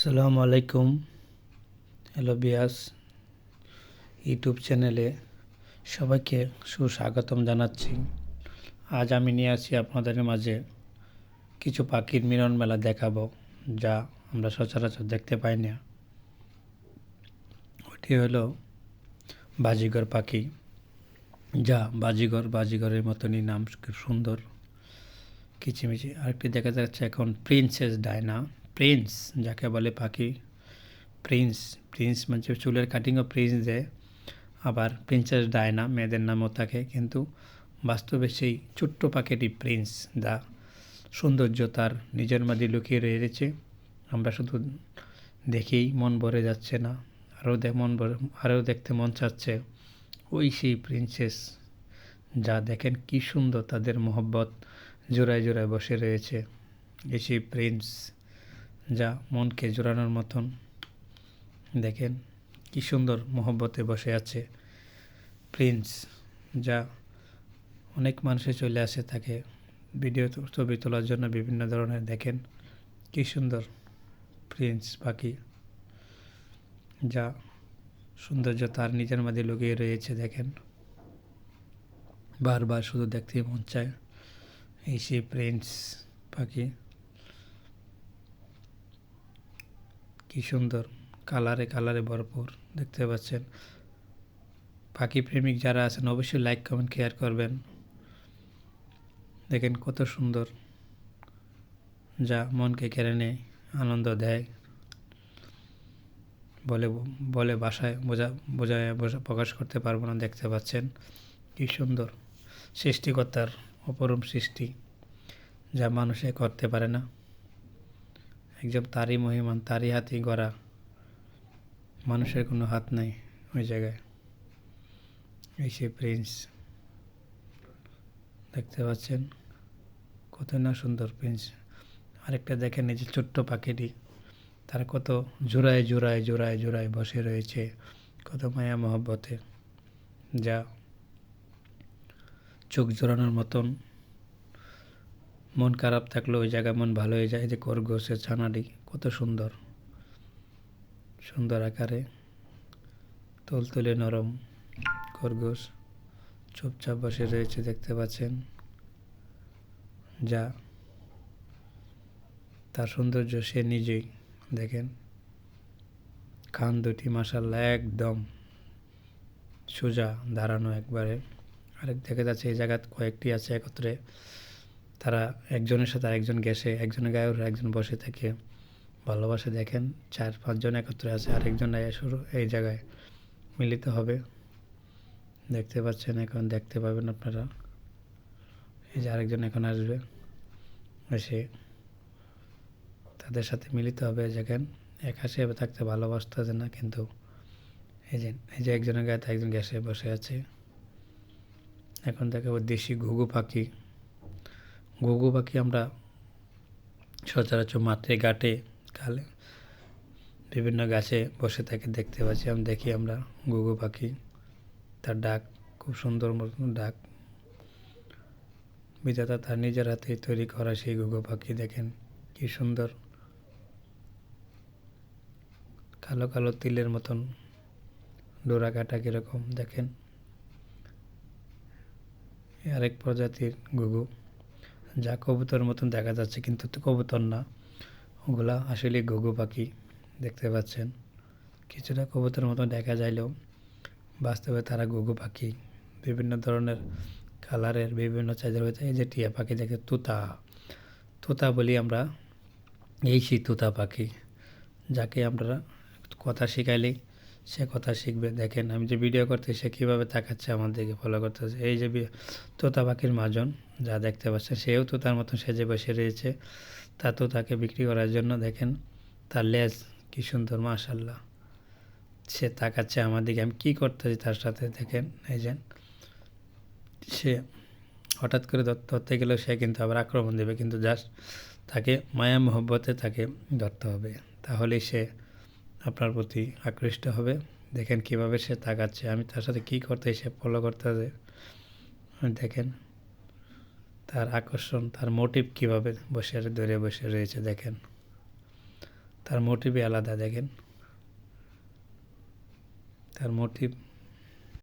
সালামু আলাইকুম, হ্যালো বিয়াস, ইউটিউব চ্যানেলে সবাইকে সুস্বাগতম জানাচ্ছি। আজ আমি নিয়ে আসি আপনাদের মাঝে কিছু পাখির মিলন মেলা দেখাবো, যা আমরা সচরাচর দেখতে পাই না। ওটি হলো বাজিগর পাখি, যা বাজিগর, বাজিগরের মতনই নাম, খুব সুন্দর, কিচিমিচি। আরেকটি দেখা যাচ্ছে এখন প্রিন্সেস ডায়না। প্রিন্স, যাকে বলে পাখি, প্রিন্স প্রিন্স মানে চুলের কাটিংও প্রিন্স দেয় আবার প্রিন্সেস ডায়না, মেয়েদের নামও থাকে, কিন্তু বাস্তবে সেই ছোট্ট পাখিটি প্রিন্স, যা সৌন্দর্য তার নিজের মাঝে লুকিয়ে রয়েছে। আমরা শুধু দেখেই মন ভরে যাচ্ছে না, আরও দেখ মন ভরে, আরও দেখতে মন চাচ্ছে ওই সেই প্রিন্সেস যা দেখেন কি সুন্দর তাদের মোহব্বত জোড়ায় জোড়ায় বসে রয়েছে। এই সেই প্রিন্স। যা মনকে জোড়ানোর মতন। দেখেন, কি সুন্দর মোহব্বতে বসে আছে প্রিন্স, যা অনেক মানুষে চলে আসে তাকে ভিডিও ছবি তোলার জন্য বিভিন্ন ধরনের। দেখেন, কি সুন্দর প্রিন্স পাখি, যা সৌন্দর্য তার নিজের মাঝে লুকিয়ে রয়েছে। দেখেন, বারবার শুধু দেখতে মন চায় এই সেই প্রিন্স পাখি। কি সুন্দর। কালারে কালারে ভরপুর, দেখতে পাচ্ছেন। পাখি প্রেমিক যারা আছেন, অবশ্যই লাইক কমেন্ট কেয়ার করবেন। দেখেন কত সুন্দর। যা মনকে কেড়ে নেয়, আনন্দ দেয়। বলে বলে বাসায় বোঝা, বোঝায়, বোঝা, প্রকাশ করতে পারব না, দেখতে পাচ্ছেন। কি সুন্দর। সৃষ্টিকর্তার অপরম সৃষ্টি, যা মানুষে করতে পারে না। একজন তারই মহিমান তারই হাতেই গড়া। মানুষের কোনো হাত নাই ওই জায়গায়। এই সে প্রিন্স। দেখতে পাচ্ছেন? কত না সুন্দর প্রিন্স। আরেকটা দেখেন এই যে ছোট্ট পাখিটি। তারা কত জোড়ায় জোড়ায় জোড়ায় জোড়ায় বসে রয়েছে। কত মায়া মহব্বতে। যা চোখ জোড়ানোর মতন। মন খারাপ থাকলে ওই জায়গায় মন ভালো হয়ে যায়। যে খরগোশের ছানাটি, কত সুন্দর। সুন্দর আকারে। তুলে নরম খরগোশ চুপচাপ বসে রয়েছে দেখতে পাচ্ছেন। যা। তার সৌন্দর্য সে নিজেই দেখেন। খান দুটি মাসাল্লা একদম সোজা দাঁড়ানো একবারে। আরেক দেখা যাচ্ছে এই জায়গায় কয়েকটি আছে একত্রে। তারা একজনের সাথে আরেকজন গেছে একজনের গায়ে একজন বসে থাকে, ভালোবাসে দেখেন, চার, পাঁচজন একত্রে আছে, আরেকজন শুরু, এই জায়গায় মিলিত হবে। দেখতে পাচ্ছেন এখন, দেখতে পাবেন আপনারা। এই যে আরেকজন এখন আসবে, এসে তাদের সাথে মিলিত হবে দেখেন, একা সে থাকতে ভালোবাসতে না, কিন্তু এই যে এই যে একজনের গায়ে একজন গ্যাসে বসে আছে। এখন দেখাবো দেশি ঘুঘু পাখি। ঘুঘু পাখি আমরা সচরাচর মাঠে, ঘাটে, খালে বিভিন্ন গাছে বসে থাকে, দেখতে পাচ্ছি। আমি দেখি আমরা ঘুঘু পাখি, তার ডাক, খুব সুন্দর মতন ডাক। বিধাতা তার নিজের হাতে তৈরি করা সেই ঘুঘু পাখি, দেখেন কি সুন্দর। কালো কালো তিলের মতন ডোরা কাটা কীরকম, দেখেন। আরেক প্রজাতির ঘুঘু। যা কবুতর মতন দেখা যাচ্ছে, কিন্তু তো কবুতর না। ওগুলা আসলে ঘুঘু পাখি, দেখতে পাচ্ছেন? কিছুটা কবুতর মতন দেখা যাইলেও বাস্তবে তারা ঘুঘু পাখি। বিভিন্ন ধরনের কালারের, বিভিন্ন চাইদের হয়ে এই যে টিয়া পাখি দেখে তুতা। তুতা বলি আমরা এই সেই তুতা পাখি, যাকে আমরা কথা শিখাইলেই সে কথা শিখবে। দেখেন, আমি যে ভিডিও করতে, সে কীভাবে তাকাচ্ছে আমার দিকে ফলো করতেছে। এই যে তোতা পাখির মাজন যা দেখতে পাচ্ছেন, সেও তো তার মতন সেজে বসে রয়েছে। তা তো তাকে বিক্রি করার জন্য দেখেন, তার লেজ কী সুন্দর মাশাল্লাহ সে তাকাচ্ছে আমার দিকে, আমি কী করতেছি তার সাথে, দেখেন, এই যে। সে হঠাৎ করে ধরতে গেলেও সে কিন্তু আবার আক্রমণ দেবে, কিন্তু জাস্ট তাকে মায়া মহব্বতে তাকে ধরতে হবে। তাহলেই সে আপনার প্রতি আকৃষ্ট হবে। দেখেন কীভাবে সে তাকাচ্ছে, আমি তার সাথে কী করতে সে ফলো করতে হবে। দেখেন, তার আকর্ষণ, তার মোটিভ কীভাবে বসে, ধরে বসে রয়েছে, দেখেন। তার মোটিভই আলাদা, দেখেন। তার মোটিভ